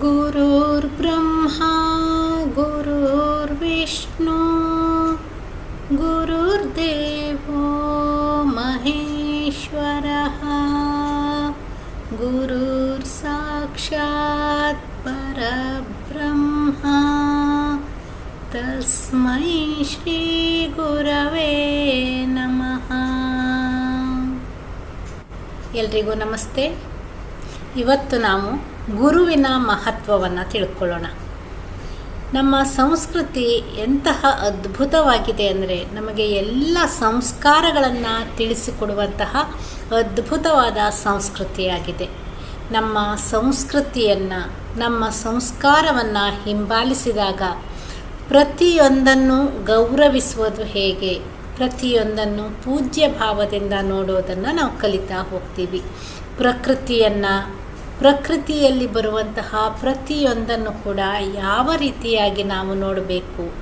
गुरुर्ब्रह्मा गुरुर्विष्णु गुरुर्देवो महेश्वरः गुरुर्साक्षात् परब्रह्मा तस्मै श्रीगुरवे नमः ಎಲ್ರಿಗೂ ನಮಸ್ತೆ ಇವತ್ತು ನಾವು ಗುರುವಿನ ಮಹತ್ವವನ್ನು ತಿಳ್ಕೊಳ್ಳೋಣ. ನಮ್ಮ ಸಂಸ್ಕೃತಿ ಎಂತಹ ಅದ್ಭುತವಾಗಿದೆ ಅಂದರೆ ನಮಗೆ ಎಲ್ಲ ಸಂಸ್ಕಾರಗಳನ್ನು ತಿಳಿಸಿಕೊಡುವಂತಹ ಅದ್ಭುತವಾದ ಸಂಸ್ಕೃತಿಯಾಗಿದೆ. ನಮ್ಮ ಸಂಸ್ಕೃತಿಯನ್ನು, ನಮ್ಮ ಸಂಸ್ಕಾರವನ್ನು ಹಿಂಬಾಲಿಸಿದಾಗ ಪ್ರತಿಯೊಂದನ್ನು ಗೌರವಿಸುವುದು ಹೇಗೆ? ಪ್ರತಿಯೊಂದನ್ನು ಪೂಜ್ಯ ಭಾವದಿಂದ ನೋಡೋದನ್ನು ನಾವು ಕಲಿತಾ ಹೋಗ್ತೀವಿ. ಪ್ರಕೃತಿಯನ್ನು ಪ್ರಕೃತಿಯಲ್ಲಿ ಬರುವಂತಹ ಪ್ರತಿಯೊಂದನ್ನು ಕೂಡ ಯಾವ ರೀತಿಯಾಗಿ ನಾವು ನೋಡಬೇಕು?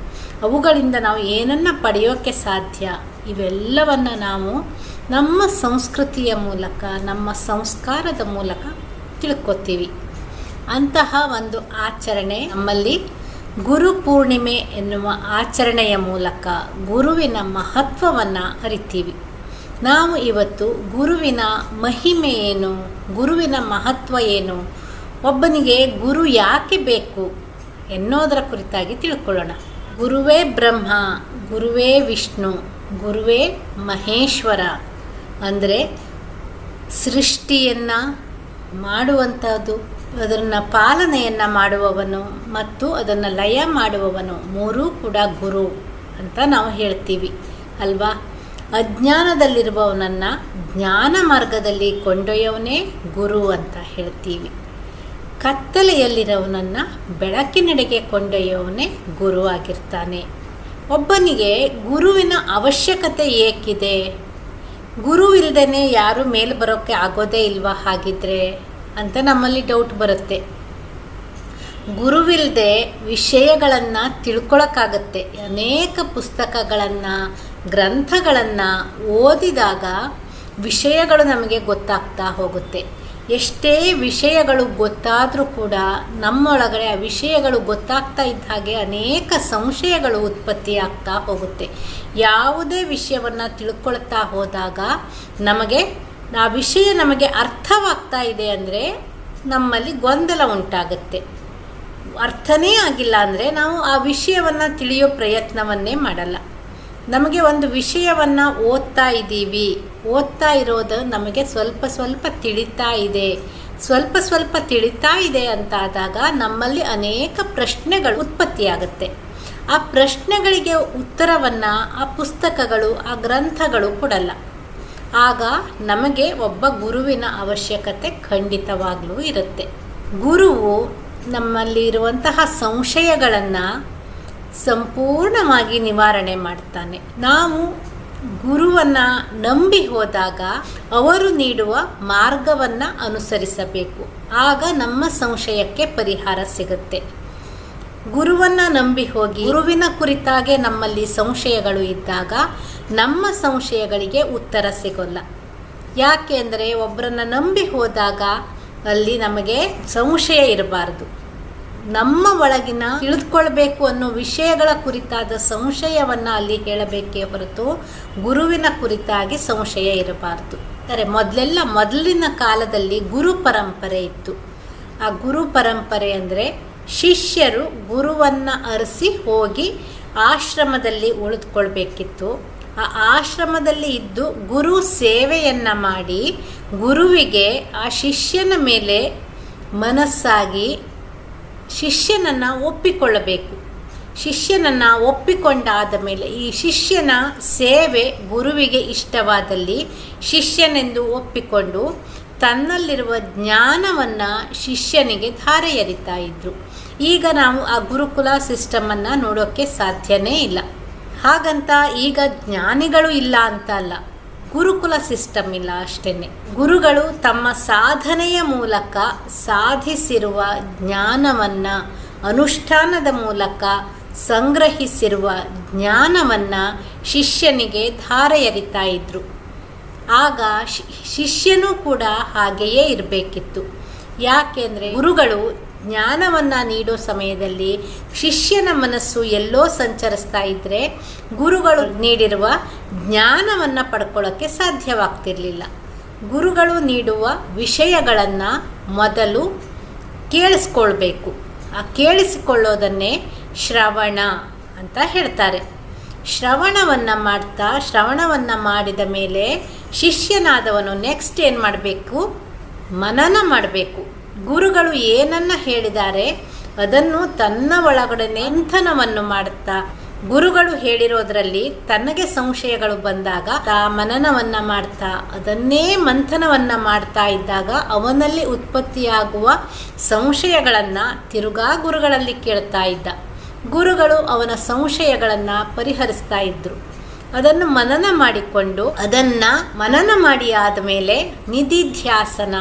ಅವುಗಳಿಂದ ನಾವು ಏನನ್ನು ಪಡೆಯೋಕ್ಕೆ ಸಾಧ್ಯ? ಇವೆಲ್ಲವನ್ನು ನಾವು ನಮ್ಮ ಸಂಸ್ಕೃತಿಯ ಮೂಲಕ, ನಮ್ಮ ಸಂಸ್ಕಾರದ ಮೂಲಕ ತಿಳ್ಕೊತೀವಿ. ಅಂತಹ ಒಂದು ಆಚರಣೆ ನಮ್ಮಲ್ಲಿ ಗುರು ಪೂರ್ಣಿಮೆ ಎನ್ನುವ ಆಚರಣೆಯ ಮೂಲಕ ಗುರುವಿನ ಮಹತ್ವವನ್ನು ಅರಿತೀವಿ. ನಾವು ಇವತ್ತು ಗುರುವಿನ ಮಹಿಮೆ ಏನು? ಗುರುವಿನ ಮಹತ್ವ ಏನು? ಒಬ್ಬನಿಗೆ ಗುರು ಯಾಕೆ ಬೇಕು ಎನ್ನೋದರ ಕುರಿತಾಗಿ ತಿಳ್ಕೊಳ್ಳೋಣ. ಗುರುವೇ ಬ್ರಹ್ಮ, ಗುರುವೇ ವಿಷ್ಣು, ಗುರುವೇ ಮಹೇಶ್ವರ. ಅಂದರೆ ಸೃಷ್ಟಿಯನ್ನು ಮಾಡುವಂಥದ್ದು ಅದನ್ನು ಪಾಲನೆಯನ್ನು ಮಾಡುವವನು ಮತ್ತು ಅದನ್ನು ಲಯ ಮಾಡುವವನು ಮೂರೂ ಕೂಡ ಗುರು ಅಂತ ನಾವು ಹೇಳ್ತೀವಿ, ಅಲ್ವಾ? ಅಜ್ಞಾನದಲ್ಲಿರುವವನನ್ನು ಜ್ಞಾನ ಮಾರ್ಗದಲ್ಲಿ ಕೊಂಡೊಯ್ಯವನೇ ಗುರು ಅಂತ ಹೇಳ್ತೀವಿ. ಕತ್ತಲೆಯಲ್ಲಿರೋವನನ್ನು ಬೆಳಕಿನೆಡೆಗೆ ಕೊಂಡೊಯ್ಯವನೇ ಗುರು ಆಗಿರ್ತಾನೆ. ಒಬ್ಬನಿಗೆ ಗುರುವಿನ ಅವಶ್ಯಕತೆ ಏಕಿದೆ? ಗುರು ಇಲ್ಲದೇ ಯಾರು ಮೇಲೆ ಬರೋಕ್ಕೆ ಆಗೋದೇ ಇಲ್ವಾ ಹಾಗಿದ್ರೆ? ಅಂತ ನಮ್ಮಲ್ಲಿ ಡೌಟ್ ಬರುತ್ತೆ. ಗುರುವಿಲ್ಲದೆ ವಿಷಯಗಳನ್ನು ತಿಳ್ಕೊಳಕ್ಕಾಗತ್ತೆ. ಅನೇಕ ಪುಸ್ತಕಗಳನ್ನು ಗ್ರಂಥಗಳನ್ನು ಓದಿದಾಗ ವಿಷಯಗಳು ನಮಗೆ ಗೊತ್ತಾಗ್ತಾ ಹೋಗುತ್ತೆ. ಎಷ್ಟೇ ವಿಷಯಗಳು ಗೊತ್ತಾದರೂ ಕೂಡ ನಮ್ಮೊಳಗಡೆ ಆ ವಿಷಯಗಳು ಗೊತ್ತಾಗ್ತಾ ಇದ್ದ ಹಾಗೆ ಅನೇಕ ಸಂಶಯಗಳು ಉತ್ಪತ್ತಿ ಆಗ್ತಾ ಹೋಗುತ್ತೆ. ಯಾವುದೇ ವಿಷಯವನ್ನು ತಿಳ್ಕೊಳ್ತಾ ಹೋದಾಗ ನಮಗೆ, ಆ ವಿಷಯ ನಮಗೆ ಅರ್ಥವಾಗ್ತಾ ಇದೆ ಅಂದರೆ ನಮ್ಮಲ್ಲಿ ಗೊಂದಲ ಉಂಟಾಗುತ್ತೆ. ಅರ್ಥನೇ ಆಗಿಲ್ಲ ಅಂದರೆ ನಾವು ಆ ವಿಷಯವನ್ನು ತಿಳಿಯೋ ಪ್ರಯತ್ನವನ್ನೇ ಮಾಡಲ್ಲ. ನಮಗೆ ಒಂದು ವಿಷಯವನ್ನು ಓದ್ತಾ ಇದ್ದೀವಿ. ಓದ್ತಾ ಇರೋದು ನಮಗೆ ಸ್ವಲ್ಪ ಸ್ವಲ್ಪ ತಿಳಿತಾ ಇದೆ. ಸ್ವಲ್ಪ ಸ್ವಲ್ಪ ತಿಳಿತಾ ಇದೆ ಅಂತಾದಾಗ ನಮ್ಮಲ್ಲಿ ಅನೇಕ ಪ್ರಶ್ನೆಗಳು ಉತ್ಪತ್ತಿಯಾಗುತ್ತೆ. ಆ ಪ್ರಶ್ನೆಗಳಿಗೆ ಉತ್ತರವನ್ನು ಆ ಪುಸ್ತಕಗಳು, ಆ ಗ್ರಂಥಗಳು ಕೊಡಲ್ಲ. ಆಗ ನಮಗೆ ಒಬ್ಬ ಗುರುವಿನ ಅವಶ್ಯಕತೆ ಖಂಡಿತವಾಗಲೂ ಇರುತ್ತೆ. ಗುರುವು ನಮ್ಮಲ್ಲಿ ಇರುವಂತಹ ಸಂಶಯಗಳನ್ನು ಸಂಪೂರ್ಣವಾಗಿ ನಿವಾರಣೆ ಮಾಡ್ತಾನೆ. ನಾವು ಗುರುವನ್ನು ನಂಬಿ ಹೋದಾಗ ಅವರು ನೀಡುವ ಮಾರ್ಗವನ್ನು ಅನುಸರಿಸಬೇಕು. ಆಗ ನಮ್ಮ ಸಂಶಯಕ್ಕೆ ಪರಿಹಾರ ಸಿಗುತ್ತೆ. ಗುರುವನ್ನು ನಂಬಿ ಹೋಗಿ ಗುರುವಿನ ಕುರಿತಾಗೆ ನಮ್ಮಲ್ಲಿ ಸಂಶಯಗಳು ಇದ್ದಾಗ ನಮ್ಮ ಸಂಶಯಗಳಿಗೆ ಉತ್ತರ ಸಿಗೋಲ್ಲ. ಯಾಕೆ ಅಂದರೆ ಒಬ್ಬರನ್ನು ನಂಬಿ ಹೋದಾಗ ಅಲ್ಲಿ ನಮಗೆ ಸಂಶಯ ಇರಬಾರ್ದು. ನಮ್ಮ ಒಳಗಿನ ತಿಳಿದುಕೊಳ್ಬೇಕು ಅನ್ನೋ ವಿಷಯಗಳ ಕುರಿತಾದ ಸಂಶಯವನ್ನು ಅಲ್ಲಿ ಹೇಳಬೇಕೇ ಹೊರತು ಗುರುವಿನ ಕುರಿತಾಗಿ ಸಂಶಯ ಇರಬಾರ್ದು. ಅಂದರೆ ಮೊದಲೆಲ್ಲ ಮೊದಲಿನ ಕಾಲದಲ್ಲಿ ಗುರು ಪರಂಪರೆ ಇತ್ತು. ಆ ಗುರು ಪರಂಪರೆ ಅಂದರೆ ಶಿಷ್ಯರು ಗುರುವನ್ನು ಅರಸಿ ಹೋಗಿ ಆಶ್ರಮದಲ್ಲಿ ಉಳಿದುಕೊಳ್ಬೇಕಿತ್ತು. ಆ ಆಶ್ರಮದಲ್ಲಿ ಇದ್ದು ಗುರು ಸೇವೆಯನ್ನು ಮಾಡಿ ಗುರುವಿಗೆ ಆ ಶಿಷ್ಯನ ಮೇಲೆ ಮನಸ್ಸಾಗಿ ಶಿಷ್ಯನನ್ನು ಒಪ್ಪಿಕೊಳ್ಳಬೇಕು. ಶಿಷ್ಯನನ್ನು ಒಪ್ಪಿಕೊಂಡಾದ ಮೇಲೆ ಈ ಶಿಷ್ಯನ ಸೇವೆ ಗುರುವಿಗೆ ಇಷ್ಟವಾದಲ್ಲಿ ಶಿಷ್ಯನೆಂದು ಒಪ್ಪಿಕೊಂಡು ತನ್ನಲ್ಲಿರುವ ಜ್ಞಾನವನ್ನು ಶಿಷ್ಯನಿಗೆ ಧಾರೆ ಎರಿತಾ ಇದ್ರು. ಈಗ ನಾವು ಆ ಗುರುಕುಲ ಸಿಸ್ಟಮನ್ನು ನೋಡೋಕ್ಕೆ ಸಾಧ್ಯನೇ ಇಲ್ಲ. ಹಾಗಂತ ಈಗ ಜ್ಞಾನಿಗಳು ಇಲ್ಲ ಅಂತ ಅಲ್ಲ. ಗುರುಕುಲ ಸಿಸ್ಟಮ್ ಇಲ್ಲ ಅಷ್ಟೇ ಗುರುಗಳು ತಮ್ಮ ಸಾಧನೆಯ ಮೂಲಕ ಸಾಧಿಸಿರುವ ಜ್ಞಾನವನ್ನು, ಅನುಷ್ಠಾನದ ಮೂಲಕ ಸಂಗ್ರಹಿಸಿರುವ ಜ್ಞಾನವನ್ನು ಶಿಷ್ಯನಿಗೆ ಧಾರೆ ಎರಿತಾ ಇದ್ರು. ಆಗ ಶಿಷ್ಯನೂ ಕೂಡ ಹಾಗೆಯೇ ಇರಬೇಕಿತ್ತು. ಯಾಕೆಂದರೆ ಗುರುಗಳು ಜ್ಞಾನವನ್ನು ನೀಡೋ ಸಮಯದಲ್ಲಿ ಶಿಷ್ಯನ ಮನಸ್ಸು ಎಲ್ಲೋ ಸಂಚರಿಸ್ತಾ ಇದ್ದರೆ ಗುರುಗಳು ನೀಡಿರುವ ಜ್ಞಾನವನ್ನು ಪಡ್ಕೊಳ್ಳೋಕ್ಕೆ ಸಾಧ್ಯವಾಗ್ತಿರಲಿಲ್ಲ. ಗುರುಗಳು ನೀಡುವ ವಿಷಯಗಳನ್ನು ಮೊದಲು ಕೇಳಿಸ್ಕೊಳ್ಬೇಕು. ಆ ಕೇಳಿಸಿಕೊಳ್ಳೋದನ್ನೇ ಶ್ರವಣ ಅಂತ ಹೇಳ್ತಾರೆ. ಶ್ರವಣವನ್ನು ಮಾಡ್ತಾ ಶ್ರವಣವನ್ನು ಮಾಡಿದ ಮೇಲೆ ಶಿಷ್ಯನಾದವನು ನೆಕ್ಸ್ಟ್ ಏನು ಮಾಡಬೇಕು? ಮನನ ಮಾಡಬೇಕು. ಗುರುಗಳು ಏನನ್ನ ಹೇಳಿದ್ದಾರೆ ಅದನ್ನು ತನ್ನ ಒಳಗಡೆ ಮಂಥನವನ್ನು ಮಾಡುತ್ತಾ ಗುರುಗಳು ಹೇಳಿರೋದ್ರಲ್ಲಿ ತನಗೆ ಸಂಶಯಗಳು ಬಂದಾಗ ತಾ ಮನನವನ್ನ ಮಾಡ್ತಾ ಅದನ್ನೇ ಮಂಥನವನ್ನ ಮಾಡ್ತಾ ಇದ್ದಾಗ ಅವನಲ್ಲಿ ಉತ್ಪತ್ತಿಯಾಗುವ ಸಂಶಯಗಳನ್ನು ತಿರುಗಾ ಗುರುಗಳಲ್ಲಿ ಕೇಳ್ತಾ ಇದ್ದ. ಗುರುಗಳು ಅವನ ಸಂಶಯಗಳನ್ನು ಪರಿಹರಿಸ್ತಾ ಇದ್ರು. ಅದನ್ನು ಮನನ ಮಾಡಿಕೊಂಡು ಅದನ್ನ ಮನನ ಮಾಡಿ ಆದಮೇಲೆ ನಿಧಿಧ್ಯಾಸನ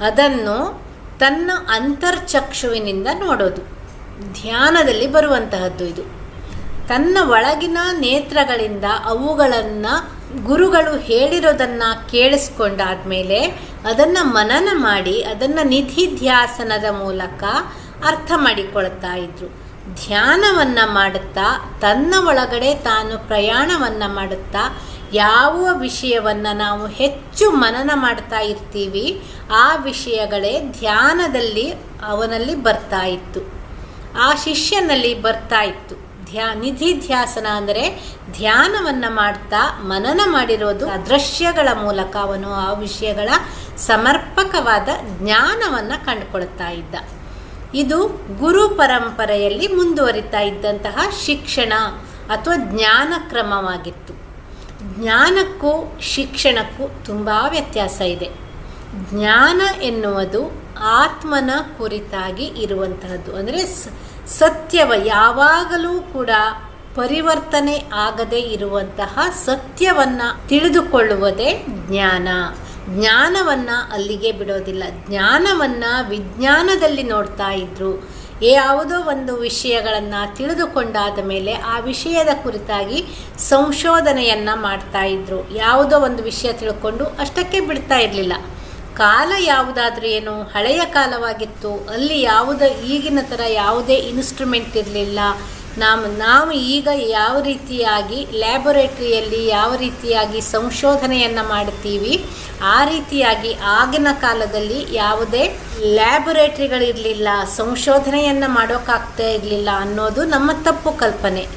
ಅದನ್ನು ತನ್ನ ಅಂತರ್ಚಕ್ಷುವಿನಿಂದ ನೋಡೋದು. ಧ್ಯಾನದಲ್ಲಿ ಬರುವಂತಹದ್ದು ಇದು. ತನ್ನ ಒಳಗಿನ ನೇತ್ರಗಳಿಂದ ಅವುಗಳನ್ನು ಗುರುಗಳು ಹೇಳಿರೋದನ್ನು ಕೇಳಿಸ್ಕೊಂಡಾದ್ಮೇಲೆ ಅದನ್ನು ಮನನ ಮಾಡಿ ಅದನ್ನು ನಿಧಿಧ್ಯಾಸನದ ಮೂಲಕ ಅರ್ಥ ಮಾಡಿಕೊಳ್ತಾ ಇದ್ರು. ಧ್ಯಾನವನ್ನು ಮಾಡುತ್ತಾ ತನ್ನ ಒಳಗಡೆ ತಾನು ಪ್ರಯಾಣವನ್ನು ಮಾಡುತ್ತಾ ಯಾವ ವಿಷಯವನ್ನು ನಾವು ಹೆಚ್ಚು ಮನನ ಮಾಡ್ತಾ ಇರ್ತೀವಿ, ಆ ವಿಷಯಗಳೇ ಧ್ಯಾನದಲ್ಲಿ ಅವನಲ್ಲಿ ಬರ್ತಾ ಇತ್ತು. ಆ ಶಿಷ್ಯನಲ್ಲಿ ಬರ್ತಾ ಇತ್ತು. ಧ್ಯಾ ನಿಧಿಧ್ಯಾಸನ ಅಂದರೆ ಧ್ಯಾನವನ್ನು ಮಾಡ್ತಾ ಮನನ ಮಾಡಿರೋದು ಅದೃಶ್ಯಗಳ ಮೂಲಕ ಅವನು ಆ ವಿಷಯಗಳ ಸಮರ್ಪಕವಾದ ಜ್ಞಾನವನ್ನು ಕಂಡುಕೊಳ್ತಾ ಇದ್ದ. ಇದು ಗುರು ಪರಂಪರೆಯಲ್ಲಿ ಮುಂದುವರಿತಾ ಇದ್ದಂತಹ ಶಿಕ್ಷಣ ಅಥವಾ ಜ್ಞಾನ ಕ್ರಮವಾಗಿತ್ತು. ಜ್ಞಾನಕ್ಕೂ ಶಿಕ್ಷಣಕ್ಕೂ ತುಂಬ ವ್ಯತ್ಯಾಸ ಇದೆ. ಜ್ಞಾನ ಎನ್ನುವುದು ಆತ್ಮನ ಕುರಿತಾಗಿ ಇರುವಂತಹದ್ದು. ಅಂದರೆ ಸತ್ಯವ ಯಾವಾಗಲೂ ಕೂಡ ಪರಿವರ್ತನೆ ಆಗದೆ ಇರುವಂತಹ ಸತ್ಯವನ್ನು ತಿಳಿದುಕೊಳ್ಳುವುದೇ ಜ್ಞಾನ. ಜ್ಞಾನವನ್ನು ಅಲ್ಲಿಗೆ ಬಿಡೋದಿಲ್ಲ. ಜ್ಞಾನವನ್ನು ವಿಜ್ಞಾನದಲ್ಲಿ ನೋಡ್ತಾ ಇದ್ರು. ಯಾವುದೋ ಒಂದು ವಿಷಯಗಳನ್ನು ತಿಳಿದುಕೊಂಡಾದ ಮೇಲೆ ಆ ವಿಷಯದ ಕುರಿತಾಗಿ ಸಂಶೋಧನೆಯನ್ನು ಮಾಡ್ತಾ ಇದ್ರು. ಯಾವುದೋ ಒಂದು ವಿಷಯ ತಿಳ್ಕೊಂಡು ಅಷ್ಟಕ್ಕೆ ಬಿಡ್ತಾ ಇರಲಿಲ್ಲ. ಕಾಲ ಯಾವುದಾದ್ರೂ ಏನು, ಹಳೆಯ ಕಾಲವಾಗಿತ್ತು, ಅಲ್ಲಿ ಯಾವುದೇ ಈಗಿನ ಥರ ಯಾವುದೇ ಇನ್ಸ್ಟ್ರೂಮೆಂಟ್ ಇರಲಿಲ್ಲ ನಾವು ನಾವು ಈಗ ಯಾವ ರೀತಿಯಾಗಿ ಲ್ಯಾಬೊರೇಟ್ರಿಯಲ್ಲಿ ಯಾವ ರೀತಿಯಾಗಿ ಸಂಶೋಧನೆಯನ್ನು ಮಾಡ್ತೀವಿ ಆ ರೀತಿಯಾಗಿ ಆಗಿನ ಕಾಲದಲ್ಲಿ ಯಾವುದೇ ಲ್ಯಾಬೊರೇಟ್ರಿಗಳಿರಲಿಲ್ಲ ಸಂಶೋಧನೆಯನ್ನು ಮಾಡೋಕ್ಕಾಗ್ತಾ ಇರಲಿಲ್ಲ ಅನ್ನೋದು ನಮ್ಮ ತಪ್ಪು ಕಲ್ಪನೆ.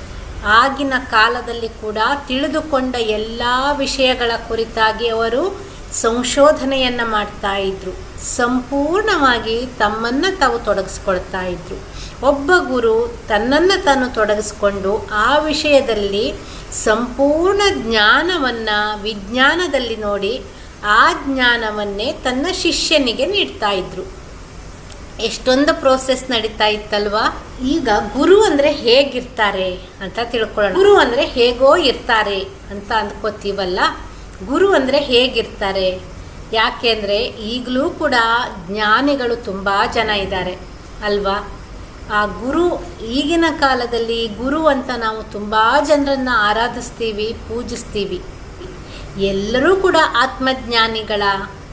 ಆಗಿನ ಕಾಲದಲ್ಲಿ ಕೂಡ ತಿಳಿದುಕೊಂಡ ಎಲ್ಲ ವಿಷಯಗಳ ಕುರಿತಾಗಿ ಅವರು ಸಂಶೋಧನೆಯನ್ನು ಮಾಡ್ತಾ ಇದ್ರು. ಸಂಪೂರ್ಣವಾಗಿ ತಮ್ಮನ್ನು ತಾವು ತೊಡಗಿಸ್ಕೊಳ್ತಾ ಇದ್ರು. ಒಬ್ಬ ಗುರು ತನ್ನನ್ನು ತಾನು ತೊಡಗಿಸ್ಕೊಂಡು ಆ ವಿಷಯದಲ್ಲಿ ಸಂಪೂರ್ಣ ಜ್ಞಾನವನ್ನು ವಿಜ್ಞಾನದಲ್ಲಿ ನೋಡಿ ಆ ಜ್ಞಾನವನ್ನೇ ತನ್ನ ಶಿಷ್ಯನಿಗೆ ನೀಡ್ತಾ ಇದ್ರು. ಎಷ್ಟೊಂದು ಪ್ರೋಸೆಸ್ ನಡೀತಾ ಇತ್ತಲ್ವಾ? ಈಗ ಗುರು ಅಂದರೆ ಹೇಗಿರ್ತಾರೆ ಅಂತ ತಿಳ್ಕೊಳ್ಳೋಣ. ಗುರು ಅಂದರೆ ಹೇಗೋ ಇರ್ತಾರೆ ಅಂತ ಅಂದ್ಕೋತೀವಲ್ಲ? ಗುರು ಅಂದರೆ ಹೇಗಿರ್ತಾರೆ? ಯಾಕೆಂದರೆ ಈಗಲೂ ಕೂಡ ಜ್ಞಾನಿಗಳು ತುಂಬ ಜನ ಇದ್ದಾರೆ, ಅಲ್ವಾ? ಆ ಗುರು ಈಗಿನ ಕಾಲದಲ್ಲಿ ಗುರು ಅಂತ ನಾವು ತುಂಬ ಜನರನ್ನು ಆರಾಧಿಸ್ತೀವಿ, ಪೂಜಿಸ್ತೀವಿ. ಎಲ್ಲರೂ ಕೂಡ ಆತ್ಮಜ್ಞಾನಿಗಳ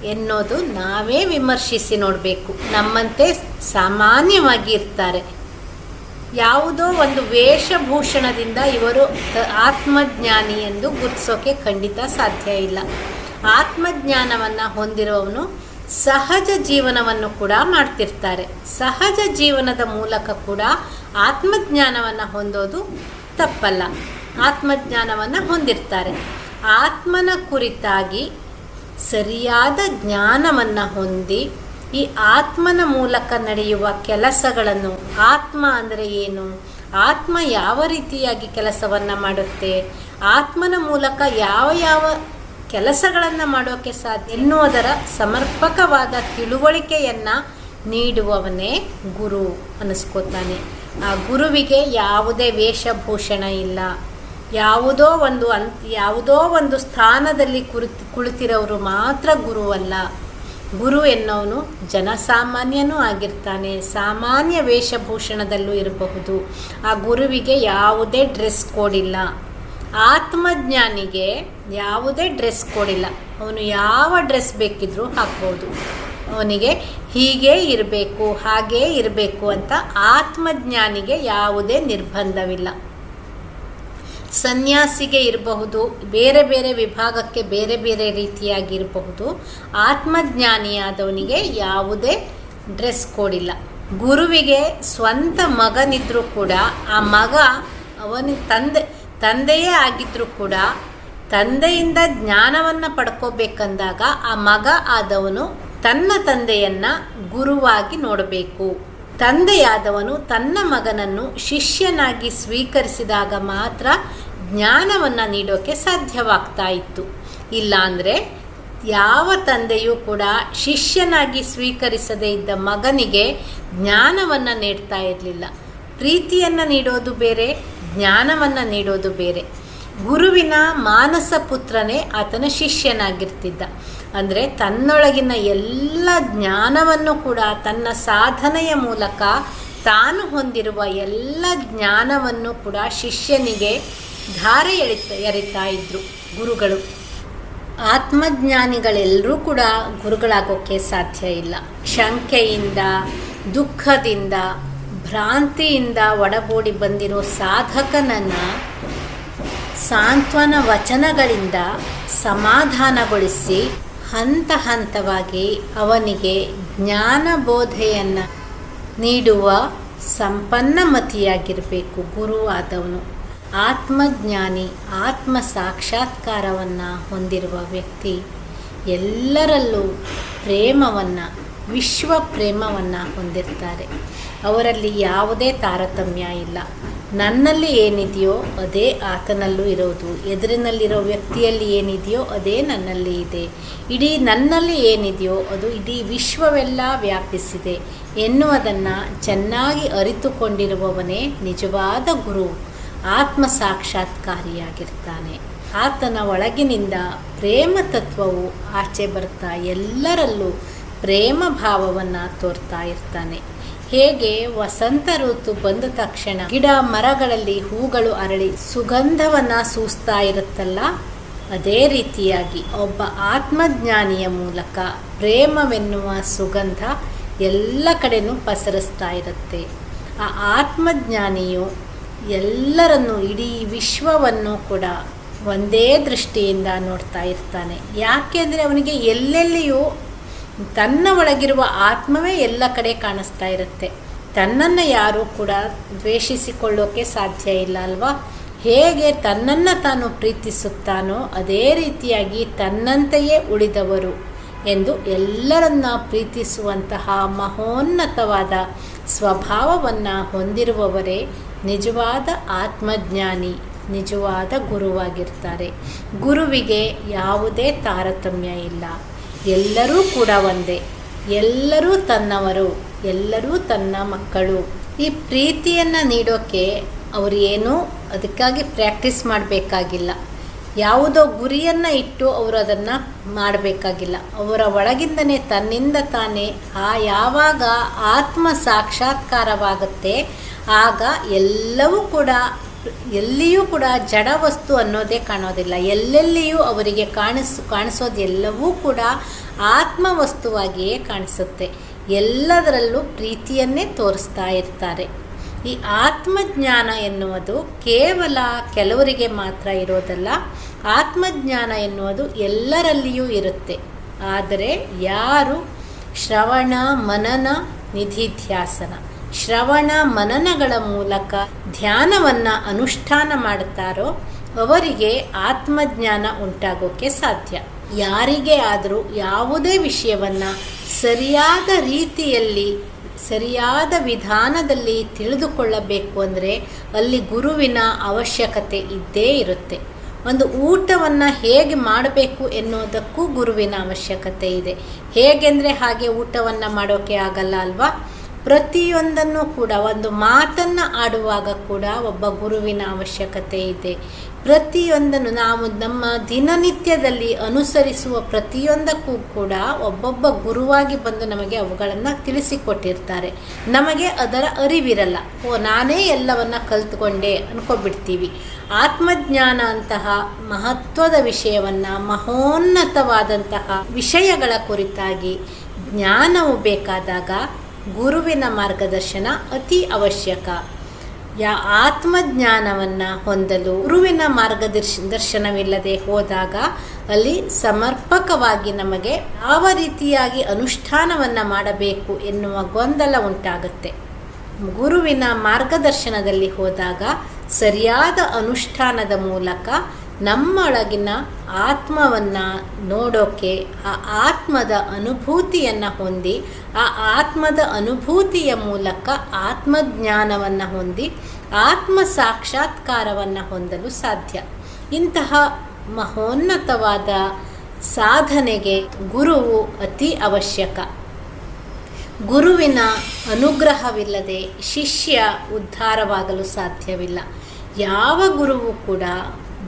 ಎನ್ನೋದು ನಾವೇ ವಿಮರ್ಶಿಸಿ ನೋಡಬೇಕು. ನಮ್ಮಂತೆ ಸಾಮಾನ್ಯವಾಗಿ ಇರ್ತಾರೆ. ಯಾವುದೋ ಒಂದು ವೇಷಭೂಷಣದಿಂದ ಇವರು ಆತ್ಮಜ್ಞಾನಿ ಎಂದು ಗುರುತಿಸೋಕೆ ಖಂಡಿತ ಸಾಧ್ಯ ಇಲ್ಲ. ಆತ್ಮಜ್ಞಾನವನ್ನು ಹೊಂದಿರುವವನು ಸಹಜ ಜೀವನವನ್ನು ಕೂಡ ಮಾಡ್ತಿರ್ತಾರೆ. ಸಹಜ ಜೀವನದ ಮೂಲಕ ಕೂಡ ಆತ್ಮಜ್ಞಾನವನ್ನು ಹೊಂದೋದು ತಪ್ಪಲ್ಲ. ಆತ್ಮಜ್ಞಾನವನ್ನು ಹೊಂದಿರ್ತಾರೆ. ಆತ್ಮನ ಕುರಿತಾಗಿ ಸರಿಯಾದ ಜ್ಞಾನವನ್ನು ಹೊಂದಿ ಈ ಆತ್ಮನ ಮೂಲಕ ನಡೆಯುವ ಕೆಲಸಗಳನ್ನು ಆತ್ಮ ಅಂದರೆ ಏನು? ಆತ್ಮ ಯಾವ ರೀತಿಯಾಗಿ ಕೆಲಸವನ್ನು ಮಾಡುತ್ತೆ? ಆತ್ಮನ ಮೂಲಕ ಯಾವ ಯಾವ ಕೆಲಸಗಳನ್ನು ಮಾಡೋಕ್ಕೆ ಸಾಧ್ಯ ಎನ್ನುವುದರ ಸಮರ್ಪಕವಾದ ತಿಳುವಳಿಕೆಯನ್ನು ನೀಡುವವನೇ ಗುರು ಅನ್ನಿಸ್ಕೋತಾನೆ ಆ ಗುರುವಿಗೆ ಯಾವುದೇ ವೇಷಭೂಷಣ ಇಲ್ಲ. ಯಾವುದೋ ಒಂದು ಅನ್ ಯಾವುದೋ ಒಂದು ಸ್ಥಾನದಲ್ಲಿ ಕುರಿತು, ಕುಳಿತಿರೋರು ಮಾತ್ರ ಗುರುವಲ್ಲ. ಗುರು ಎನ್ನುವನು ಜನಸಾಮಾನ್ಯನೂ ಆಗಿರ್ತಾನೆ. ಸಾಮಾನ್ಯ ವೇಷಭೂಷಣದಲ್ಲೂ ಇರಬಹುದು. ಆ ಗುರುವಿಗೆ ಯಾವುದೇ ಡ್ರೆಸ್ ಕೋಡ್ ಇಲ್ಲ. ಆತ್ಮಜ್ಞಾನಿಗೆ ಯಾವುದೇ ಡ್ರೆಸ್ ಕೊಡಿಲ್ಲ. ಅವನು ಯಾವ ಡ್ರೆಸ್ ಬೇಕಿದ್ರೂ ಹಾಕ್ಬೋದು. ಅವನಿಗೆ ಹೀಗೇ ಇರಬೇಕು, ಹಾಗೇ ಇರಬೇಕು ಅಂತ ಆತ್ಮಜ್ಞಾನಿಗೆ ಯಾವುದೇ ನಿರ್ಬಂಧವಿಲ್ಲ. ಸನ್ಯಾಸಿಗೆ ಇರಬಹುದು, ಬೇರೆ ಬೇರೆ ವಿಭಾಗಕ್ಕೆ ಬೇರೆ ಬೇರೆ ರೀತಿಯಾಗಿರಬಹುದು. ಆತ್ಮಜ್ಞಾನಿಯಾದವನಿಗೆ ಯಾವುದೇ ಡ್ರೆಸ್ ಕೊಡಿಲ್ಲ. ಗುರುವಿಗೆ ಸ್ವಂತ ಮಗನಿದ್ರೂ ಕೂಡ ಆ ಮಗ ಅವನ ತಂದೆ ತಂದೆಯೇ ಆಗಿದ್ರೂ ಕೂಡ ತಂದೆಯಿಂದ ಜ್ಞಾನವನ್ನು ಪಡ್ಕೋಬೇಕಂದಾಗ ಆ ಮಗ ಆದವನು ತನ್ನ ತಂದೆಯನ್ನ ಗುರುವಾಗಿ ನೋಡಬೇಕು. ತಂದೆಯಾದವನು ತನ್ನ ಮಗನನ್ನು ಶಿಷ್ಯನಾಗಿ ಸ್ವೀಕರಿಸಿದಾಗ ಮಾತ್ರ ಜ್ಞಾನವನ್ನು ನೀಡೋಕ್ಕೆ ಸಾಧ್ಯವಾಗ್ತಾ ಇತ್ತು. ಇಲ್ಲಾಂದರೆ ಯಾವ ತಂದೆಯೂ ಕೂಡ ಶಿಷ್ಯನಾಗಿ ಸ್ವೀಕರಿಸದೇ ಇದ್ದ ಮಗನಿಗೆ ಜ್ಞಾನವನ್ನು ನೀಡ್ತಾ ಇರಲಿಲ್ಲ. ಪ್ರೀತಿಯನ್ನು ನೀಡೋದು ಬೇರೆ ಜ್ಞಾನವನ್ನು ನೀಡೋದು ಬೇರೆ. ಗುರುವಿನ ಮಾನಸ ಪುತ್ರನೇ ಆತನ ಶಿಷ್ಯನಾಗಿರ್ತಿದ್ದ. ಅಂದರೆ ತನ್ನೊಳಗಿನ ಎಲ್ಲ ಜ್ಞಾನವನ್ನು ಕೂಡ ತನ್ನ ಸಾಧನೆಯ ಮೂಲಕ ತಾನು ಹೊಂದಿರುವ ಎಲ್ಲ ಜ್ಞಾನವನ್ನು ಕೂಡ ಶಿಷ್ಯನಿಗೆ ಧಾರೆ ಎಳಿತ, ಎರಿತಾ ಇದ್ದರು ಗುರುಗಳು. ಆತ್ಮಜ್ಞಾನಿಗಳೆಲ್ಲರೂ ಕೂಡ ಗುರುಗಳಾಗೋಕ್ಕೆ ಸಾಧ್ಯ ಇಲ್ಲ. ಶಂಕೆಯಿಂದ, ದುಃಖದಿಂದ ಭ್ರಾಂತಿಯಿಂದ ಒಡಗೂಡಿ ಬಂದಿರೋ ಸಾಧಕನನ್ನು ಸಾಂತ್ವನ ವಚನಗಳಿಂದ ಸಮಾಧಾನಗೊಳಿಸಿ ಹಂತ ಹಂತವಾಗಿ ಅವನಿಗೆ ಜ್ಞಾನಬೋಧೆಯನ್ನು ನೀಡುವ ಸಂಪನ್ನಮತಿಯಾಗಿರಬೇಕು. ಗುರುವಾದವನು ಆತ್ಮಜ್ಞಾನಿ ಆತ್ಮ ಸಾಕ್ಷಾತ್ಕಾರವನ್ನು ಹೊಂದಿರುವ ವ್ಯಕ್ತಿ ಎಲ್ಲರಲ್ಲೂ ಪ್ರೇಮವನ್ನು ವಿಶ್ವ ಪ್ರೇಮವನ್ನು ಹೊಂದಿರ್ತಾರೆ. ಅವರಲ್ಲಿ ಯಾವುದೇ ತಾರತಮ್ಯ ಇಲ್ಲ. ನನ್ನಲ್ಲಿ ಏನಿದೆಯೋ ಅದೇ ಆತನಲ್ಲೂ ಇರೋದು. ಎದುರಿನಲ್ಲಿರೋ ವ್ಯಕ್ತಿಯಲ್ಲಿ ಏನಿದೆಯೋ ಅದೇ ನನ್ನಲ್ಲಿ ಇದೆ. ಇಡೀ ನನ್ನಲ್ಲಿ ಏನಿದೆಯೋ ಅದು ಇಡೀ ವಿಶ್ವವೆಲ್ಲ ವ್ಯಾಪಿಸಿದೆ. ಎನ್ನುವುದನ್ನು ಚೆನ್ನಾಗಿ ಅರಿತುಕೊಂಡಿರುವವನೇ ನಿಜವಾದ ಗುರು. ಆತ್ಮ ಸಾಕ್ಷಾತ್ಕಾರಿಯಾಗಿರ್ತಾನೆ ಆತನ ಒಳಗಿನಿಂದ ಪ್ರೇಮ ತತ್ವವು ಆಚೆ ಬರ್ತಾ ಎಲ್ಲರಲ್ಲೂ ಪ್ರೇಮ ಭಾವವನ್ನು ತೋರ್ತಾ ಇರ್ತಾನೆ. ಹೇಗೆ ವಸಂತ ಋತು ಬಂದ ತಕ್ಷಣ ಗಿಡ ಮರಗಳಲ್ಲಿ ಹೂಗಳು ಅರಳಿ ಸುಗಂಧವನ್ನು ಸೂಸ್ತಾ ಇರುತ್ತಲ್ಲ, ಅದೇ ರೀತಿಯಾಗಿ ಒಬ್ಬ ಆತ್ಮಜ್ಞಾನಿಯ ಮೂಲಕ ಪ್ರೇಮವೆನ್ನುವ ಸುಗಂಧ ಎಲ್ಲ ಕಡೆನೂ ಪಸರಿಸ್ತಾ ಇರುತ್ತೆ. ಆ ಆತ್ಮಜ್ಞಾನಿಯು ಎಲ್ಲರನ್ನು ಇಡೀ ವಿಶ್ವವನ್ನು ಕೂಡ ಒಂದೇ ದೃಷ್ಟಿಯಿಂದ ನೋಡ್ತಾ ಇರ್ತಾನೆ. ಯಾಕೆಂದರೆ ಅವನಿಗೆ ಎಲ್ಲೆಲ್ಲಿಯೂ ತನ್ನ ಒಳಗಿರುವ ಆತ್ಮವೇ ಎಲ್ಲ ಕಡೆ ಕಾಣಿಸ್ತಾ ಇರುತ್ತೆ. ತನ್ನನ್ನು ಯಾರೂ ಕೂಡ ದ್ವೇಷಿಸಿಕೊಳ್ಳೋಕೆ ಸಾಧ್ಯ ಇಲ್ಲ ಅಲ್ವಾ? ಹೇಗೆ ತನ್ನನ್ನು ತಾನು ಪ್ರೀತಿಸುತ್ತಾನೋ ಅದೇ ರೀತಿಯಾಗಿ ತನ್ನಂತೆಯೇ ಉಳಿದವರು ಎಂದು ಎಲ್ಲರನ್ನ ಪ್ರೀತಿಸುವಂತಹ ಮಹೋನ್ನತವಾದ ಸ್ವಭಾವವನ್ನು ಹೊಂದಿರುವವರೇ ನಿಜವಾದ ಆತ್ಮಜ್ಞಾನಿ, ನಿಜವಾದ ಗುರುವಾಗಿರ್ತಾರೆ. ಗುರುವಿಗೆ ಯಾವುದೇ ತಾರತಮ್ಯ ಇಲ್ಲ. ಎಲ್ಲರೂ ಕೂಡ ಒಂದೇ. ಎಲ್ಲರೂ ತನ್ನವರು, ಎಲ್ಲರೂ ತನ್ನ ಮಕ್ಕಳು. ಈ ಪ್ರೀತಿಯನ್ನು ನೀಡೋಕ್ಕೆ ಅವರು ಏನೂ ಅದಕ್ಕಾಗಿ ಪ್ರಾಕ್ಟೀಸ್ ಮಾಡಬೇಕಾಗಿಲ್ಲ. ಯಾವುದೋ ಗುರಿಯನ್ನು ಇಟ್ಟು ಅವರು ಅದನ್ನು ಮಾಡಬೇಕಾಗಿಲ್ಲ. ಅವರ ಒಳಗಿಂದನೇ ತನ್ನಿಂದ ತಾನೇ ಆ ಯಾವಾಗ ಆತ್ಮ ಸಾಕ್ಷಾತ್ಕಾರವಾಗುತ್ತೆ, ಆಗ ಎಲ್ಲವೂ ಕೂಡ ಎಲ್ಲಿಯೂ ಕೂಡ ಜಡ ವಸ್ತು ಅನ್ನೋದೇ ಕಾಣೋದಿಲ್ಲ. ಎಲ್ಲೆಲ್ಲಿಯೂ ಅವರಿಗೆ ಕಾಣಿಸ್, ಕಾಣಿಸೋದೆಲ್ಲವೂ ಕೂಡ ಆತ್ಮ ವಸ್ತುವಾಗಿಯೇ ಕಾಣಿಸುತ್ತೆ. ಎಲ್ಲದರಲ್ಲೂ ಪ್ರೀತಿಯನ್ನೇ ತೋರಿಸ್ತಾ ಇರ್ತಾರೆ. ಈ ಆತ್ಮಜ್ಞಾನ ಎನ್ನುವುದು ಕೇವಲ ಕೆಲವರಿಗೆ ಮಾತ್ರ ಇರೋದಲ್ಲ, ಆತ್ಮಜ್ಞಾನ ಎನ್ನುವುದು ಎಲ್ಲರಲ್ಲಿಯೂ ಇರುತ್ತೆ. ಆದರೆ ಯಾರು? ಶ್ರವಣ ಮನನ ನಿಧಿಧ್ಯಾಸನ. ಶ್ರವಣ ಮನನಗಳ ಮೂಲಕ ಧ್ಯಾನವನ್ನು ಅನುಷ್ಠಾನ ಮಾಡುತ್ತಾರೋ ಅವರಿಗೆ ಆತ್ಮಜ್ಞಾನ ಉಂಟಾಗೋಕ್ಕೆ ಸಾಧ್ಯ. ಯಾರಿಗೆ ಆದರೂ ಯಾವುದೇ ವಿಷಯವನ್ನು ಸರಿಯಾದ ರೀತಿಯಲ್ಲಿ, ಸರಿಯಾದ ವಿಧಾನದಲ್ಲಿ ತಿಳಿದುಕೊಳ್ಳಬೇಕು ಅಂದರೆ ಅಲ್ಲಿ ಗುರುವಿನ ಅವಶ್ಯಕತೆ ಇದ್ದೇ ಇರುತ್ತೆ. ಒಂದು ಊಟವನ್ನು ಹೇಗೆ ಮಾಡಬೇಕು ಎನ್ನುವುದಕ್ಕೂ ಗುರುವಿನ ಅವಶ್ಯಕತೆ ಇದೆ. ಹೇಗೆಂದರೆ ಹಾಗೆ ಊಟವನ್ನು ಮಾಡೋಕ್ಕೆ ಆಗಲ್ಲ ಅಲ್ವಾ? ಪ್ರತಿಯೊಂದನ್ನು ಕೂಡ, ಒಂದು ಮಾತನ್ನು ಆಡುವಾಗ ಕೂಡ ಒಬ್ಬ ಗುರುವಿನ ಅವಶ್ಯಕತೆ ಇದೆ. ಪ್ರತಿಯೊಂದನ್ನು ನಾವು ನಮ್ಮ ದಿನನಿತ್ಯದಲ್ಲಿ ಅನುಸರಿಸುವ ಪ್ರತಿಯೊಂದಕ್ಕೂ ಕೂಡ ಒಬ್ಬೊಬ್ಬ ಗುರುವಾಗಿ ಬಂದು ನಮಗೆ ಅವುಗಳನ್ನು ತಿಳಿಸಿಕೊಟ್ಟಿರ್ತಾರೆ. ನಮಗೆ ಅದರ ಅರಿವಿರಲ್ಲ. ಓ, ನಾನೇ ಎಲ್ಲವನ್ನ ಕಲ್ತ್ಕೊಂಡೆ ಅನ್ಕೊಬಿಡ್ತೀವಿ ಆತ್ಮಜ್ಞಾನ ಅಂತಹ ಮಹತ್ವದ ವಿಷಯವನ್ನು, ಮಹೋನ್ನತವಾದಂತಹ ವಿಷಯಗಳ ಕುರಿತಾಗಿ ಜ್ಞಾನವು ಬೇಕಾದಾಗ ಗುರುವಿನ ಮಾರ್ಗದರ್ಶನ ಅತಿ ಅವಶ್ಯಕ. ಯಾ ಆತ್ಮಜ್ಞಾನವನ್ನು ಹೊಂದಲು ಗುರುವಿನ ಮಾರ್ಗದರ್ಶ, ದರ್ಶನವಿಲ್ಲದೆ ಹೋದಾಗ ಅಲ್ಲಿ ಸಮರ್ಪಕವಾಗಿ ನಮಗೆ ಯಾವ ರೀತಿಯಾಗಿ ಅನುಷ್ಠಾನವನ್ನು ಮಾಡಬೇಕು ಎನ್ನುವ ಗೊಂದಲ ಉಂಟಾಗುತ್ತೆ. ಗುರುವಿನ ಮಾರ್ಗದರ್ಶನದಲ್ಲಿ ಹೋದಾಗ ಸರಿಯಾದ ಅನುಷ್ಠಾನದ ಮೂಲಕ ನಮ್ಮೊಳಗಿನ ಆತ್ಮವನ್ನು ನೋಡೋಕ್ಕೆ ಆ ಆತ್ಮದ ಅನುಭೂತಿಯನ್ನು ಹೊಂದಿ, ಆ ಆತ್ಮದ ಅನುಭೂತಿಯ ಮೂಲಕ ಆತ್ಮಜ್ಞಾನವನ್ನು ಹೊಂದಿ ಆತ್ಮ ಸಾಕ್ಷಾತ್ಕಾರವನ್ನು ಹೊಂದಲು ಸಾಧ್ಯ. ಇಂತಹ ಮಹೋನ್ನತವಾದ ಸಾಧನೆಗೆ ಗುರುವು ಅತಿ ಅವಶ್ಯಕ. ಗುರುವಿನ ಅನುಗ್ರಹವಿಲ್ಲದೆ ಶಿಷ್ಯ ಉದ್ಧಾರವಾಗಲು ಸಾಧ್ಯವಿಲ್ಲ. ಯಾವ ಗುರುವು ಕೂಡ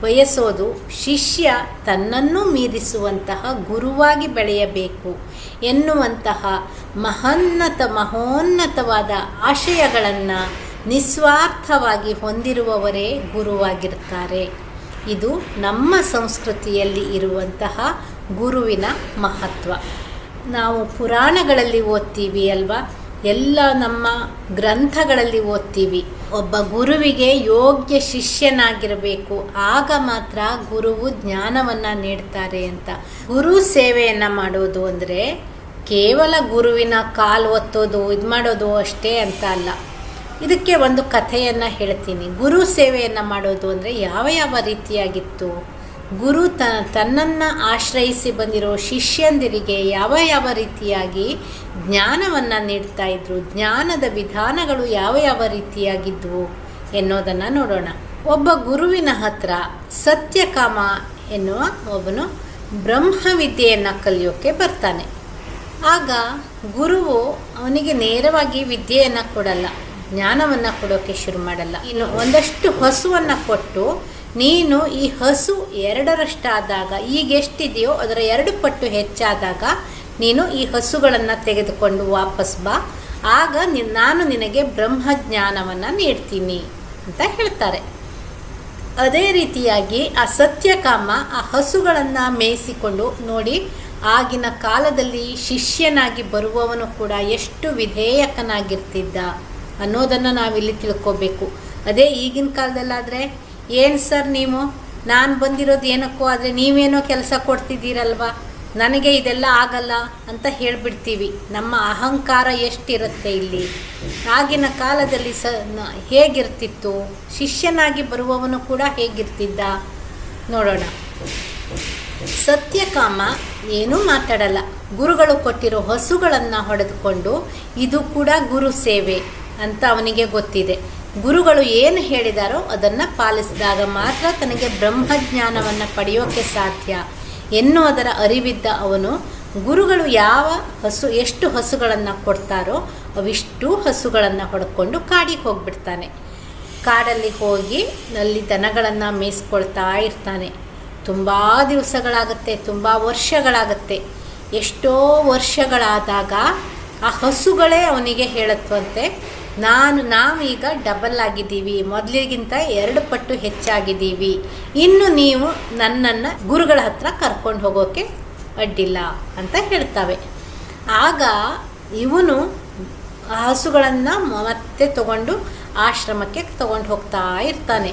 ಬಯಸೋದು ಶಿಷ್ಯ ತನ್ನನ್ನು ಮೀರಿಸುವಂತಹ ಗುರುವಾಗಿ ಬೆಳೆಯಬೇಕು ಎನ್ನುವಂತಹ ಮಹನ್ನತ ಮಹೋನ್ನತವಾದ ಆಶಯಗಳನ್ನು ನಿಸ್ವಾರ್ಥವಾಗಿ ಹೊಂದಿರುವವರೇ ಗುರುವಾಗಿರ್ತಾರೆ. ಇದು ನಮ್ಮ ಸಂಸ್ಕೃತಿಯಲ್ಲಿ ಇರುವಂತಹ ಗುರುವಿನ ಮಹತ್ವ. ನಾವು ಪುರಾಣಗಳಲ್ಲಿ ಓದ್ತೀವಿ ಅಲ್ವಾ? ಎಲ್ಲ ನಮ್ಮ ಗ್ರಂಥಗಳಲ್ಲಿ ಓದ್ತೀವಿ. ಒಬ್ಬ ಗುರುವಿಗೆ ಯೋಗ್ಯ ಶಿಷ್ಯನಾಗಿರಬೇಕು. ಆಗ ಮಾತ್ರ ಗುರುವು ಜ್ಞಾನವನ್ನು ನೀಡ್ತಾರೆ ಅಂತ. ಗುರು ಸೇವೆಯನ್ನು ಮಾಡೋದು ಅಂದರೆ ಕೇವಲ ಗುರುವಿನ ಕಾಲು ಒತ್ತೋದು, ಇದು ಮಾಡೋದು ಅಷ್ಟೇ ಅಂತ ಅಲ್ಲ. ಇದಕ್ಕೆ ಒಂದು ಕಥೆಯನ್ನು ಹೇಳ್ತೀನಿ. ಗುರು ಸೇವೆಯನ್ನು ಮಾಡೋದು ಅಂದರೆ ಯಾವ ಯಾವ ರೀತಿಯಾಗಿತ್ತು? ಗುರು ತ, ತನ್ನನ್ನು ಆಶ್ರಯಿಸಿ ಬಂದಿರೋ ಶಿಷ್ಯಂದಿರಿಗೆ ಯಾವ ಯಾವ ರೀತಿಯಾಗಿ ಜ್ಞಾನವನ್ನು ನೀಡ್ತಾ ಇದ್ರು, ಜ್ಞಾನದ ವಿಧಾನಗಳು ಯಾವ ಯಾವ ರೀತಿಯಾಗಿದ್ವು ಎನ್ನೋದನ್ನು ನೋಡೋಣ. ಒಬ್ಬ ಗುರುವಿನ ಹತ್ರ ಸತ್ಯಕಾಮ ಎನ್ನುವ ಒಬ್ಬನು ಬ್ರಹ್ಮವಿದ್ಯೆಯನ್ನು ಕಲಿಯೋಕ್ಕೆ ಬರ್ತಾನೆ. ಆಗ ಗುರುವು ಅವನಿಗೆ ನೇರವಾಗಿ ವಿದ್ಯೆಯನ್ನು ಕೊಡಲ್ಲ, ಜ್ಞಾನವನ್ನು ಕೊಡೋಕ್ಕೆ ಶುರು ಮಾಡಲ್ಲ. ಇನ್ನು ಒಂದಷ್ಟು ಹಸುವನ್ನು ಕೊಟ್ಟು ನೀನು ಈ ಹಸು ಎರಡರಷ್ಟಾದಾಗ ಈಗ ಎಷ್ಟಿದೆಯೋ ಅದರ ಎರಡು ಪಟ್ಟು ಹೆಚ್ಚಾದಾಗ ನೀನು ಈ ಹಸುಗಳನ್ನು ತೆಗೆದುಕೊಂಡು ವಾಪಸ್ ಬಾ. ಆಗ ನಿ, ನಾನು ನಿನಗೆ ಬ್ರಹ್ಮಜ್ಞಾನವನ್ನು ನೀಡ್ತೀನಿ ಅಂತ ಹೇಳ್ತಾರೆ. ಅದೇ ರೀತಿಯಾಗಿ ಆ ಸತ್ಯಕಾಮ ಆ ಹಸುಗಳನ್ನು ಮೇಯಿಸಿಕೊಂಡು ನೋಡಿ, ಆಗಿನ ಕಾಲದಲ್ಲಿ ಶಿಷ್ಯನಾಗಿ ಬರುವವನು ಕೂಡ ಎಷ್ಟು ವಿಧೇಯಕನಾಗಿರ್ತಿದ್ದ ಅನ್ನೋದನ್ನು ನಾವಿಲ್ಲಿ ತಿಳ್ಕೋಬೇಕು. ಅದೇ ಈಗಿನ ಕಾಲದಲ್ಲಾದರೆ ಏನು ಸರ್ ನೀವು? ನಾನು ಬಂದಿರೋದು ಏನಕ್ಕೋ, ಆದರೆ ನೀವೇನೋ ಕೆಲಸ ಕೊಡ್ತಿದ್ದೀರಲ್ವಾ? ನನಗೆ ಇದೆಲ್ಲ ಆಗಲ್ಲ ಅಂತ ಹೇಳಿಬಿಡ್ತೀವಿ. ನಮ್ಮ ಅಹಂಕಾರ ಎಷ್ಟಿರುತ್ತೆ ಇಲ್ಲಿ? ಆಗಿನ ಕಾಲದಲ್ಲಿ ಸ ಹೇಗಿರ್ತಿತ್ತು? ಶಿಷ್ಯನಾಗಿ ಬರುವವನು ಕೂಡ ಹೇಗಿರ್ತಿದ್ದ? ನೋಡೋಣ. ಸತ್ಯಕಾಮ ಏನೂ ಮಾತಾಡಲ್ಲ. ಗುರುಗಳು ಕೊಟ್ಟಿರೋ ಹಸುಗಳನ್ನು ಹೊಡೆದುಕೊಂಡು ಇದು ಕೂಡ ಗುರು ಸೇವೆ ಅಂತ ಅವನಿಗೆ ಗೊತ್ತಿದೆ. ಗುರುಗಳು ಏನು ಹೇಳಿದಾರೋ ಅದನ್ನು ಪಾಲಿಸಿದಾಗ ಮಾತ್ರ ತನಗೆ ಬ್ರಹ್ಮಜ್ಞಾನವನ್ನು ಪಡೆಯೋಕ್ಕೆ ಸಾಧ್ಯ. ಎನ್ನುವುದರ ಅರಿವಿದ್ದ ಅವನು, ಗುರುಗಳು ಯಾವ ಹಸು, ಎಷ್ಟು ಹಸುಗಳನ್ನು ಕೊಡ್ತಾರೋ ಅವಿಷ್ಟು ಹಸುಗಳನ್ನು ಹೊಡ್ಕೊಂಡು ಕಾಡಿಗೆ ಹೋಗ್ಬಿಡ್ತಾನೆ. ಕಾಡಲ್ಲಿ ಹೋಗಿ ಅಲ್ಲಿ ದನಗಳನ್ನು ಮೇಯಿಸ್ಕೊಳ್ತಾ ಇರ್ತಾನೆ. ತುಂಬ ದಿವಸಗಳಾಗುತ್ತೆ, ತುಂಬ ವರ್ಷಗಳಾಗತ್ತೆ. ಎಷ್ಟೋ ವರ್ಷಗಳಾದಾಗ ಆ ಹಸುಗಳೇ ಅವನಿಗೆ ಹೇಳತ್ವಂತೆ ನಾನು ನಾವೀಗ ಡಬಲ್ ಆಗಿದ್ದೀವಿ. ಮೊದಲಿಗಿಂತ ಎರಡು ಪಟ್ಟು ಹೆಚ್ಚಾಗಿದ್ದೀವಿ. ಇನ್ನು ನೀವು ನನ್ನನ್ನು ಗುರುಗಳ ಹತ್ರ ಕರ್ಕೊಂಡು ಹೋಗೋಕ್ಕೆ ಅಡ್ಡಿಲ್ಲ ಅಂತ ಹೇಳ್ತವೆ. ಆಗ ಇವನು ಹಸುಗಳನ್ನು ಮತ್ತೆ ತಗೊಂಡು ಆಶ್ರಮಕ್ಕೆ ತಗೊಂಡು ಹೋಗ್ತಾ ಇರ್ತಾನೆ.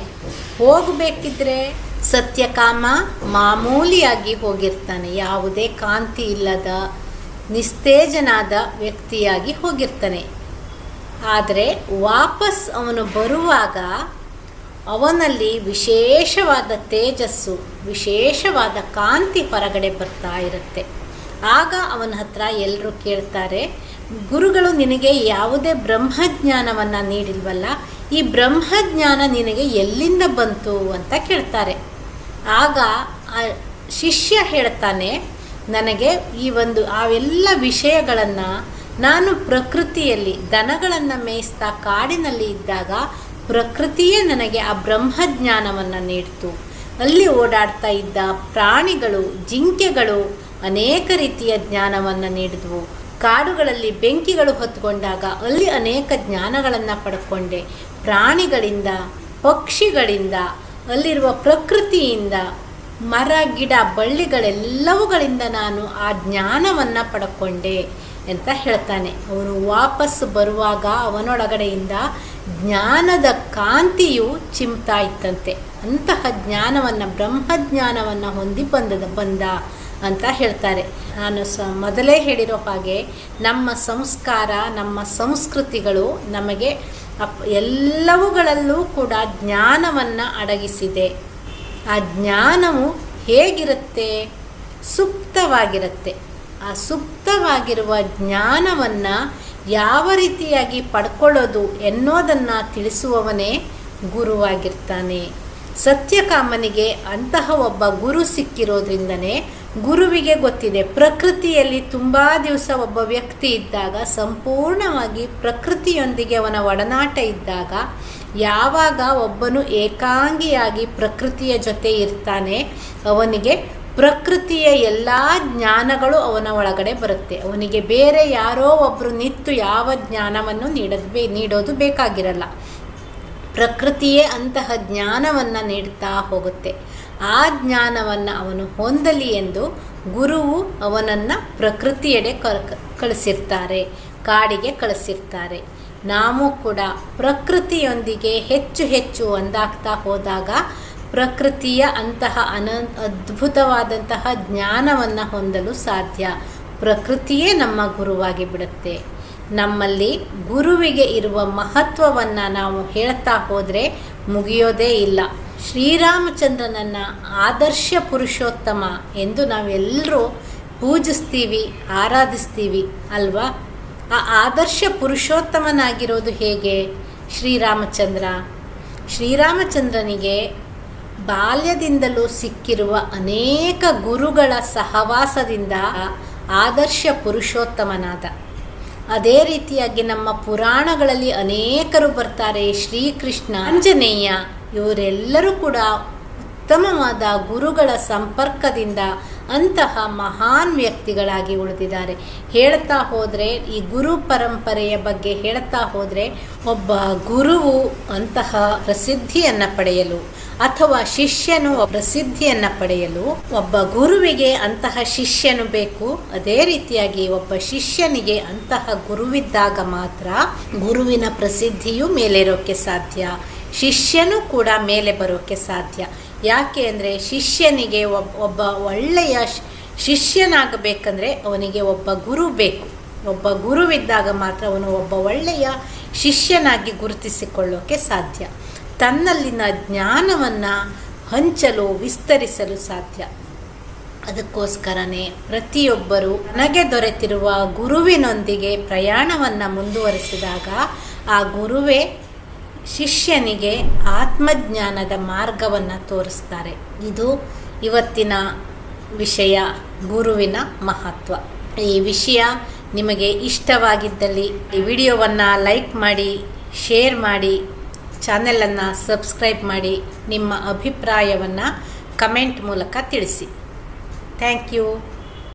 ಹೋಗಬೇಕಿದ್ರೆ ಸತ್ಯಕಾಮ ಮಾಮೂಲಿಯಾಗಿ ಹೋಗಿರ್ತಾನೆ. ಯಾವುದೇ ಕಾಂತಿ ಇಲ್ಲದ, ನಿಸ್ತೇಜನಾದ ವ್ಯಕ್ತಿಯಾಗಿ ಹೋಗಿರ್ತಾನೆ. ಆದರೆ ವಾಪಸ್ ಅವನು ಬರುವಾಗ ಅವನಲ್ಲಿ ವಿಶೇಷವಾದ ತೇಜಸ್ಸು, ವಿಶೇಷವಾದ ಕಾಂತಿ ಹೊರಗಡೆ ಬರ್ತಾ ಇರುತ್ತೆ. ಆಗ ಅವನ ಹತ್ರ ಎಲ್ಲರೂ ಕೇಳ್ತಾರೆ, ಗುರುಗಳು ನಿನಗೆ ಯಾವುದೇ ಬ್ರಹ್ಮಜ್ಞಾನವನ್ನು ನೀಡಿಲ್ವಲ್ಲ? ಈ ಬ್ರಹ್ಮಜ್ಞಾನ ನಿನಗೆ ಎಲ್ಲಿಂದ ಬಂತು ಅಂತ ಕೇಳ್ತಾರೆ. ಆಗ ಆ ಶಿಷ್ಯ ಹೇಳ್ತಾನೆ, ನನಗೆ ಈ ಒಂದು ಅವೆಲ್ಲ ವಿಷಯಗಳನ್ನು ನಾನು ಪ್ರಕೃತಿಯಲ್ಲಿ ದನಗಳನ್ನು ಮೇಯಿಸ್ತಾ ಕಾಡಿನಲ್ಲಿ ಇದ್ದಾಗ ಪ್ರಕೃತಿಯೇ ನನಗೆ ಆ ಬ್ರಹ್ಮಜ್ಞಾನವನ್ನು ನೀಡ್ತು. ಅಲ್ಲಿ ಓಡಾಡ್ತಾ ಇದ್ದ ಪ್ರಾಣಿಗಳು, ಜಿಂಕೆಗಳು ಅನೇಕ ರೀತಿಯ ಜ್ಞಾನವನ್ನು ನೀಡಿದ್ವು. ಕಾಡುಗಳಲ್ಲಿ ಬೆಂಕಿಗಳು ಹೊತ್ಕೊಂಡಾಗ ಅಲ್ಲಿ ಅನೇಕ ಜ್ಞಾನಗಳನ್ನು ಪಡ್ಕೊಂಡೆ. ಪ್ರಾಣಿಗಳಿಂದ, ಪಕ್ಷಿಗಳಿಂದ, ಅಲ್ಲಿರುವ ಪ್ರಕೃತಿಯಿಂದ, ಮರ, ಗಿಡ, ಬಳ್ಳಿಗಳೆಲ್ಲವುಗಳಿಂದ ನಾನು ಆ ಜ್ಞಾನವನ್ನು ಪಡ್ಕೊಂಡೆ. ಅಂತ ಹೇಳ್ತಾನೆ. ಅವರು ವಾಪಸ್ ಬರುವಾಗ ಅವನೊಳಗಡೆಯಿಂದ ಜ್ಞಾನದ ಕಾಂತಿಯು ಚಿಮ್ತಾ ಇತ್ತಂತೆ. ಅಂತಹ ಜ್ಞಾನವನ್ನು, ಬ್ರಹ್ಮಜ್ಞಾನವನ್ನು ಹೊಂದಿ ಬಂದದ, ಬಂದ ಅಂತ ಹೇಳ್ತಾರೆ. ನಾನು ಸ, ಮೊದಲೇ ಹೇಳಿರೋ ಹಾಗೆ ನಮ್ಮ ಸಂಸ್ಕಾರ, ನಮ್ಮ ಸಂಸ್ಕೃತಿಗಳು ನಮಗೆ ಅಪ್, ಎಲ್ಲವುಗಳಲ್ಲೂ ಕೂಡ ಜ್ಞಾನವನ್ನು ಅಡಗಿಸಿದೆ. ಆ ಜ್ಞಾನವು ಹೇಗಿರುತ್ತೆ? ಸುಪ್ತವಾಗಿರುತ್ತೆ. ಆ ಸುಪ್ತವಾಗಿರುವ ಜ್ಞಾನವನ್ನು ಯಾವ ರೀತಿಯಾಗಿ ಪಡ್ಕೊಳ್ಳೋದು ಎನ್ನೋದನ್ನು ತಿಳಿಸುವವನೇ ಗುರುವಾಗಿರ್ತಾನೆ. ಸತ್ಯಕಾಮನಿಗೆ ಅಂತಹ ಒಬ್ಬ ಗುರು ಸಿಕ್ಕಿರೋದ್ರಿಂದನೇ ಗುರುವಿಗೆ ಗೊತ್ತಿದೆ. ಪ್ರಕೃತಿಯಲ್ಲಿ ತುಂಬ ದಿವಸ ಒಬ್ಬ ವ್ಯಕ್ತಿ ಇದ್ದಾಗ, ಸಂಪೂರ್ಣವಾಗಿ ಪ್ರಕೃತಿಯೊಂದಿಗೆ ಅವನ ಒಡನಾಟ ಇದ್ದಾಗ, ಯಾವಾಗ ಒಬ್ಬನು ಏಕಾಂಗಿಯಾಗಿ ಪ್ರಕೃತಿಯ ಜೊತೆ ಇರ್ತಾನೆ, ಅವನಿಗೆ ಪ್ರಕೃತಿಯ ಎಲ್ಲ ಜ್ಞಾನಗಳು ಅವನ ಒಳಗಡೆ ಬರುತ್ತೆ. ಅವನಿಗೆ ಬೇರೆ ಯಾರೋ ಒಬ್ಬರು ನಿಂತು ಯಾವ ಜ್ಞಾನವನ್ನು ನೀಡೋದು ಬೇ, ನೀಡೋದು ಬೇಕಾಗಿರಲ್ಲ. ಪ್ರಕೃತಿಯೇ ಅಂತಹ ಜ್ಞಾನವನ್ನು ನೀಡ್ತಾ ಹೋಗುತ್ತೆ. ಆ ಜ್ಞಾನವನ್ನು ಅವನು ಹೊಂದಲಿ ಎಂದು ಗುರುವು ಅವನನ್ನು ಪ್ರಕೃತಿಯೆಡೆ ಕಳಿಸಿರ್ತಾರೆ, ಕಾಡಿಗೆ ಕಳಿಸಿರ್ತಾರೆ. ನಾವು ಕೂಡ ಪ್ರಕೃತಿಯೊಂದಿಗೆ ಹೆಚ್ಚು ಹೆಚ್ಚು ಒಂದಾಗ್ತಾ ಹೋದಾಗ ಪ್ರಕೃತಿಯ ಅಂತಹ ಅನ, ಅದ್ಭುತವಾದಂತಹ ಜ್ಞಾನವನ್ನು ಹೊಂದಲು ಸಾಧ್ಯ. ಪ್ರಕೃತಿಯೇ ನಮ್ಮ ಗುರುವಾಗಿ ಬಿಡುತ್ತೆ. ನಮ್ಮಲ್ಲಿ ಗುರುವಿಗೆ ಇರುವ ಮಹತ್ವವನ್ನು ನಾವು ಹೇಳ್ತಾ ಹೋದರೆ ಮುಗಿಯೋದೇ ಇಲ್ಲ. ಶ್ರೀರಾಮಚಂದ್ರನನ್ನು ಆದರ್ಶ ಪುರುಷೋತ್ತಮ ಎಂದು ನಾವೆಲ್ಲರೂ ಪೂಜಿಸ್ತೀವಿ, ಆರಾಧಿಸ್ತೀವಿ ಅಲ್ವಾ? ಆ ಆದರ್ಶ ಪುರುಷೋತ್ತಮನಾಗಿರೋದು ಹೇಗೆ? ಶ್ರೀರಾಮಚಂದ್ರ. ಶ್ರೀರಾಮಚಂದ್ರನಿಗೆ ಬಾಲ್ಯದಿಂದಲೂ ಸಿಕ್ಕಿರುವ ಅನೇಕ ಗುರುಗಳ ಸಹವಾಸದಿಂದ ಆದರ್ಶ ಪುರುಷೋತ್ತಮನಾದ. ಅದೇ ರೀತಿಯಾಗಿ ನಮ್ಮ ಪುರಾಣಗಳಲ್ಲಿ ಅನೇಕರು ಬರ್ತಾರೆ. ಶ್ರೀಕೃಷ್ಣ, ಆಂಜನೇಯ ಇವರೆಲ್ಲರೂ ಕೂಡ ಉತ್ತಮವಾದ ಗುರುಗಳ ಸಂಪರ್ಕದಿಂದ ಅಂತಹ ಮಹಾನ್ ವ್ಯಕ್ತಿಗಳಾಗಿ ಉಳಿದಿದ್ದಾರೆ. ಹೇಳ್ತಾ ಹೋದರೆ, ಈ ಗುರು ಪರಂಪರೆಯ ಬಗ್ಗೆ ಹೇಳ್ತಾ ಹೋದರೆ, ಒಬ್ಬ ಗುರುವು ಅಂತಹ ಪ್ರಸಿದ್ಧಿಯನ್ನು ಪಡೆಯಲು ಅಥವಾ ಶಿಷ್ಯನು ಪ್ರಸಿದ್ಧಿಯನ್ನ ಪಡೆಯಲು ಒಬ್ಬ ಗುರುವಿಗೆ ಅಂತಹ ಶಿಷ್ಯನು ಬೇಕು. ಅದೇ ರೀತಿಯಾಗಿ ಒಬ್ಬ ಶಿಷ್ಯನಿಗೆ ಅಂತಹ ಗುರುವಿದ್ದಾಗ ಮಾತ್ರ ಗುರುವಿನ ಪ್ರಸಿದ್ಧಿಯು ಮೇಲೇರೋಕ್ಕೆ ಸಾಧ್ಯ. ಶಿಷ್ಯನು ಕೂಡ ಮೇಲೆ ಬರೋಕ್ಕೆ ಸಾಧ್ಯ. ಯಾಕೆ ಅಂದರೆ ಶಿಷ್ಯನಿಗೆ ಒಬ್ಬ ಒಬ್ಬ ಒಳ್ಳೆಯ ಶಿಷ್ಯನಾಗಬೇಕಂದ್ರೆ ಅವನಿಗೆ ಒಬ್ಬ ಗುರು ಬೇಕು. ಒಬ್ಬ ಗುರುವಿದ್ದಾಗ ಮಾತ್ರ ಅವನು ಒಬ್ಬ ಒಳ್ಳೆಯ ಶಿಷ್ಯನಾಗಿ ಗುರುತಿಸಿಕೊಳ್ಳೋಕೆ ಸಾಧ್ಯ. ತನ್ನಲ್ಲಿನ ಜ್ಞಾನವನ್ನು ಹಂಚಲು, ವಿಸ್ತರಿಸಲು ಸಾಧ್ಯ. ಅದಕ್ಕೋಸ್ಕರನೇ ಪ್ರತಿಯೊಬ್ಬರು ನನಗೆ ದೊರೆತಿರುವ ಗುರುವಿನೊಂದಿಗೆ ಪ್ರಯಾಣವನ್ನು ಮುಂದುವರಿಸಿದಾಗ ಆ ಗುರುವೇ ಶಿಷ್ಯನಿಗೆ ಆತ್ಮಜ್ಞಾನದ ಮಾರ್ಗವನ್ನು ತೋರಿಸ್ತಾರೆ. ಇದು ಇವತ್ತಿನ ವಿಷಯ, ಗುರುವಿನ ಮಹತ್ವ. ಈ ವಿಷಯ ನಿಮಗೆ ಇಷ್ಟವಾಗಿದ್ದಲ್ಲಿ ಈ ವಿಡಿಯೋವನ್ನು ಲೈಕ್ ಮಾಡಿ, ಶೇರ್ ಮಾಡಿ ಚಾನೆಲನ್ನು ಸಬ್ಸ್ಕ್ರೈಬ್ ಮಾಡಿ ನಿಮ್ಮ ಅಭಿಪ್ರಾಯವನ್ನು ಕಮೆಂಟ್ ಮೂಲಕ ತಿಳಿಸಿ. Thank you.